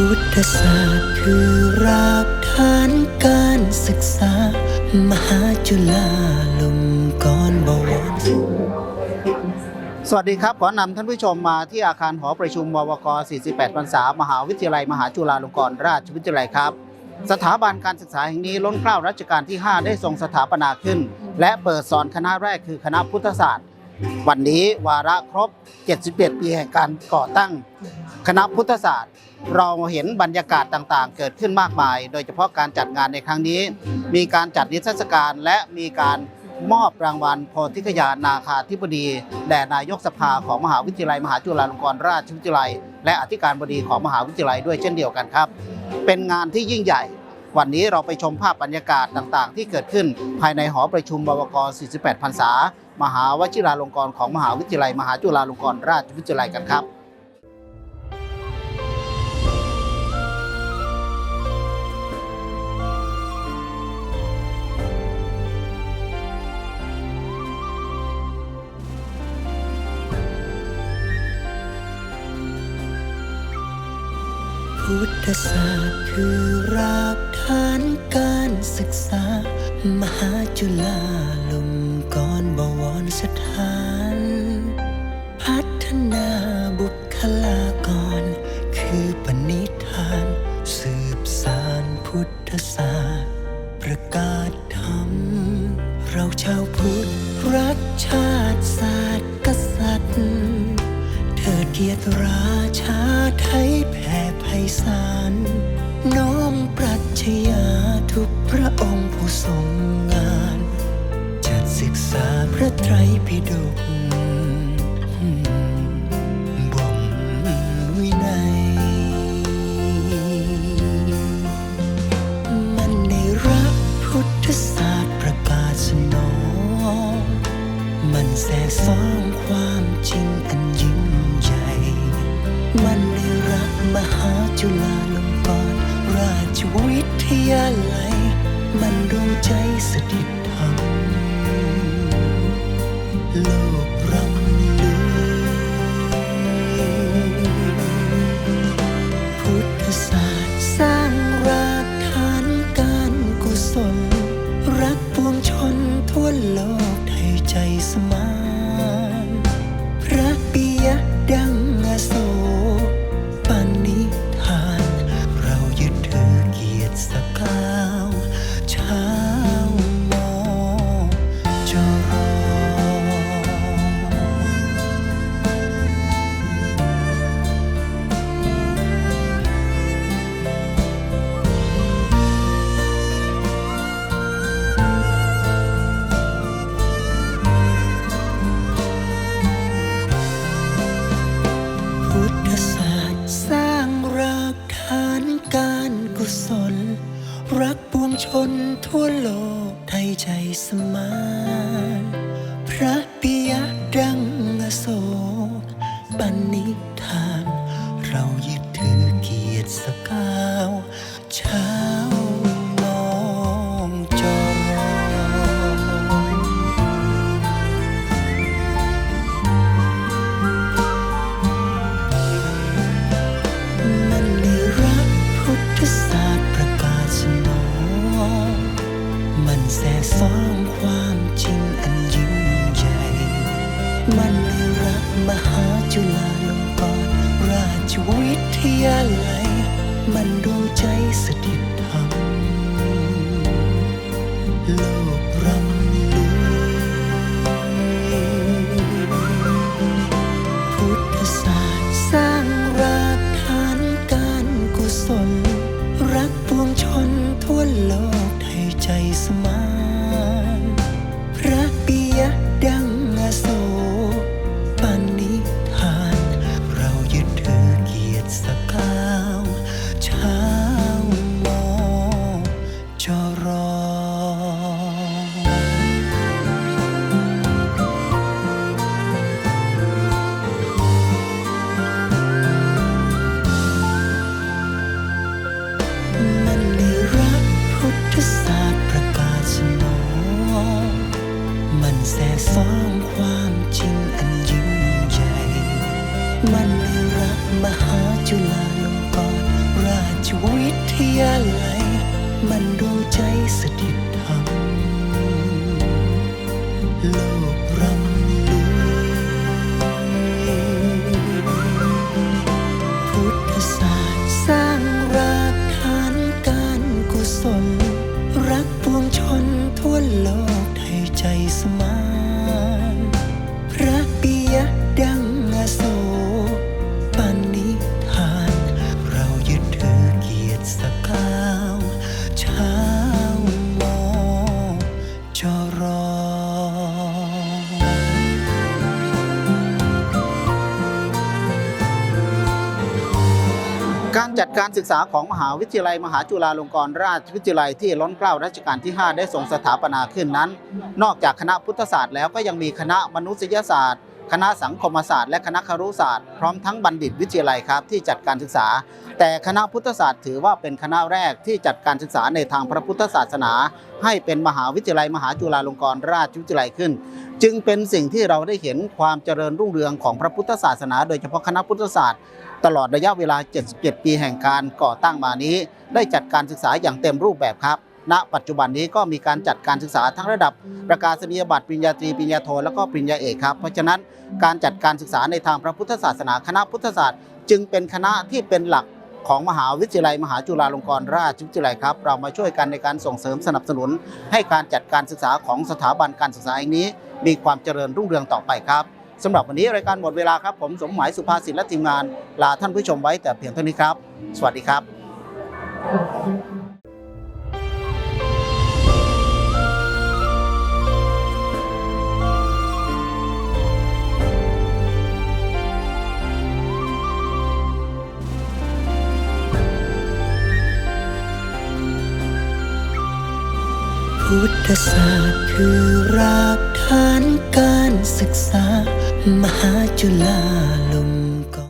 พุทธศาสตร์คือรากฐานการศึกษา มหาจุฬาลงกรณ์บวรสวัสดีครับ ขอนำท่านผู้ชมมาที่อาคารหอประชุมววก 48 พรรษามหาวิทยาลัย มหาจุฬาลงกรณราชวิทยาลัยครับ สถาบันการศึกษาแห่งนี้ล้นเกล้ารัชกาลที่ 5 ได้ทรงสถาปนาขึ้น และเปิดสอนคณะแรกคือคณะพุทธศาสตร์ วันนี้วาระครบ 71 ปีแห่งการก่อตั้ง คณะพุทธศาสตร์ เราเห็นบรรยากาศต่างๆ เกิดขึ้นมากมาย โดยเฉพาะการจัดงานในครั้งนี้ มีการจัดนิทรรศการและมีการมอบรางวัลโพธิคยานาคาธิบดีแด่นายกสภาของมหาวิทยาลัย มหาจุฬาลงกรณราชวิทยาลัย และอธิการบดีของมหาวิทยาลัยด้วยเช่นเดียวกันครับ เป็นงานที่ยิ่งใหญ่ วันนี้เราไปชมภาพบรรยากาศต่างๆ ที่เกิดขึ้นภายในหอประชุมบวก48 พรรษา มหาวชิราลงกรณ์ของมหาวิทยาลัย มหาจุฬาลงกรณราชวิทยาลัยกันครับ พุทธศาสตร์คือรากฐานการศึกษา มหาจุฬาลงกรณ์บวรสถาน พัฒนาบุคลากร คือปณิธาน สืบสารพุทธศาสตร์ ประกาศธรรม เราชาวพุทธรักชาติศาสตร์กษัตริย์เทิดเกียรติรา ผ่ไพศาลน้อมปรัชญาทุกพระองค์ผู้ทรงงาน จัดศึกษาพระไตรปิฎก วิทยาลัย มันดวงใจสถิตธรรมโลก ชนทั่วโลกไทยใจสมานพระ ยาไหลมันดูใจสะดิ มันแสซ้อนความจริงอันยิ่งใหญ่ มันได้รับมหาจุฬาลงกรณราชวิทยาลัย มันดวงใจสถิตธรรมโลก ทั่วโลกให้ใจสมาน การศึกษาของมหาวิทยาลัยมหาจุฬาลงกรณราชวิทยาลัยที่ล้นเกล้ารัชกาลที่ 5 ได้ทรงสถาปนาขึ้นนั้น นอกจากคณะพุทธศาสตร์แล้วก็ยังมีคณะมนุษยศาสตร์ คณะสังคมศาสตร์และคณะครุศาสตร์พร้อมทั้งบัณฑิตวิทยาลัยครับที่จัดการศึกษา แต่คณะพุทธศาสตร์ถือว่าเป็นคณะแรกที่จัดการศึกษาในทางพระพุทธศาสนา ให้เป็นมหาวิทยาลัยมหาจุฬาลงกรณราชวิทยาลัยขึ้น จึงเป็นสิ่งที่เราได้เห็นความเจริญรุ่งเรืองของพระพุทธศาสนา โดยเฉพาะคณะพุทธศาสตร์ ตลอดระยะเวลา 77 ปีแห่งการก่อตั้งมานี้ ได้จัดการศึกษาอย่างเต็มรูปแบบครับ ณ ปัจจุบันนี้ก็มีการจัดการศึกษาทั้งระดับประกาศนียบัตรปริญญาตรีปริญญาโทและก็ปริญญาเอกครับ เพราะฉะนั้นการจัดการศึกษาในทางพระพุทธศาสนาคณะพุทธศาสตร์ จึงเป็นคณะที่เป็นหลักของมหาวิทยาลัย มหาจุฬาลงกรณราชวิทยาลัยครับ เรามาช่วยกันในการส่งเสริมสนับสนุน ให้การจัดการศึกษาของสถาบันการศึกษาแห่งนี้ มีความเจริญรุ่งเรืองต่อไปครับ สำหรับวันนี้รายการหมดเวลาครับ ผมสมหมายสุภาษิตและทีมงาน ลาท่านผู้ชมไว้แต่เพียงเท่านี้ครับ สวัสดีครับ พุทธศาสตร์คือรากฐานการศึกษา มหาจุฬาลง